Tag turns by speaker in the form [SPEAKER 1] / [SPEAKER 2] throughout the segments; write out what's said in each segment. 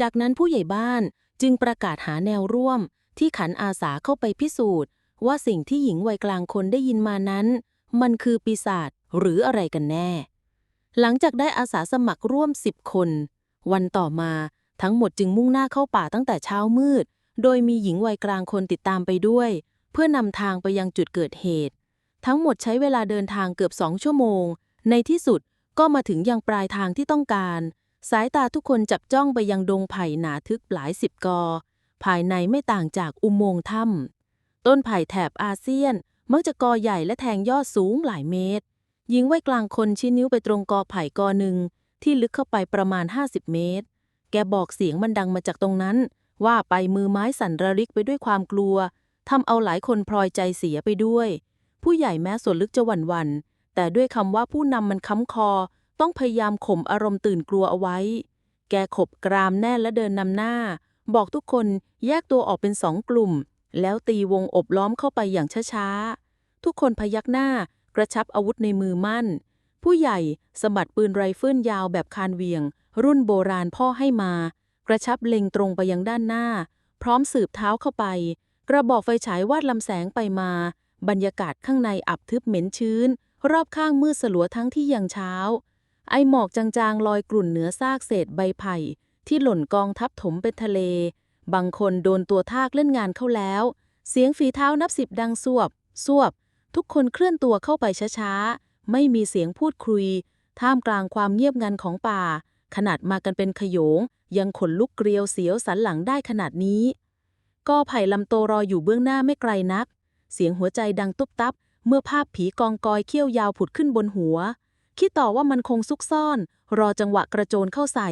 [SPEAKER 1] จากนั้นผู้ใหญ่บ้านจึงประกาศหาแนวร่วม ที่ขันอาสาเข้าไปพิสูจน์ ว่าสิ่งที่หญิงวัยกลางคนได้ยินมานั้น มันคือปีศาจหรืออะไรกันแน่ หลังจากได้อาสาสมัครร่วม10คน วันต่อมาทั้งหมดจึงมุ่งหน้าเข้าป่าตั้งแต่เช้ามืด โดยมีหญิงวัยกลางคนติดตามไปด้วย เพื่อนำทางไปยังจุดเกิดเหตุ ทั้งหมดใช้เวลาเดินทางเกือบสองชั่วโมง ในที่สุดก็มาถึงยังปลายทางที่ต้องการ สายตาทุกคนจับจ้องไปยังดงไผ่หนาทึกหลายสิบกอ ภายในไม่ต่างจากอุโมงค์ถ้ำต้นไผ่แถบอาเซียน มักจะกอใหญ่และแทงยอดสูงหลายเมตร หญิงไวัยกลางคนชี้นิ้วไปตรงกอไผ่กอหนึ่ง ที่ลึกเข้าไปประมาณ 50 เมตร แกบอกเสียงมันดังมาจากตรงนั้น ว่าไปมือไม้สั่นระริกไปด้วยความกลัวทำเอาหลายคนพลอยใจเสียไปด้วย ผู้ใหญ่แม้ส่วนลึกจะหวั่นหวันแต่ด้วยคำว่าผู้นำมันค้ำคอ ต้องพยายามข่มอารมณ์ตื่นกลัวเอาไว้ แกขบกรามแน่และเดินนำหน้า บอกทุกคนแยกตัวออกเป็นสองกลุ่ม แล้วตีวงอบล้อมเข้าไปอย่างช้าๆ ทุกคนพยักหน้ากระชับอาวุธในมือมั่น ผู้ใหญ่สะบัดปืนไรเฟิลยาวแบบคานเวียง รุ่นโบราณพ่อให้มา กระชับเล็งตรงไปยังด้านหน้า พร้อมสืบเท้าเข้าไป กระบอกไฟฉายวาดลำแสงไปมา บรรยากาศข้างในอับทึบเหม็นชื้น รอบข้างมืดสลัวทั้งที่ยังเช้า ไอหมอกจางๆ ลอยกลุ่นเหนือซากเศษใบไผ่ ที่หล่นกองทับถมเป็นทะเล บางคนโดนตัวทากเล่นงานเข้าแล้ว เสียงฝีเท้านับสิบดังสวบ สวบ ทุกคนเคลื่อนตัวเข้าไปช้าๆ ไม่มีเสียงพูดคุย ท่ามกลางความเงียบงันของป่า ขนาดมากันเป็นขโยง ยังขนลุกเกลียวเสียวสันหลังได้ขนาดนี้ก็ไผ่ลำโตรออยู่เบื้องหน้าไม่ไกลนัก เสียงหัวใจดังตุบตับ เมื่อภาพผีกองกอยเขี้ยวยาวผุดขึ้นบนหัว คิดต่อว่ามันคงซุกซ่อน รอจังหวะกระโจนเข้าใส่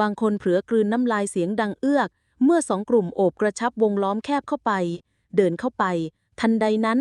[SPEAKER 1] บางคนเผลอกลืนน้ำลายเสียงดังเอื้อกเมื่อสองกลุ่มโอบกระชับวงล้อมแคบเข้าไป เดินเข้าไป ทันใดนั้น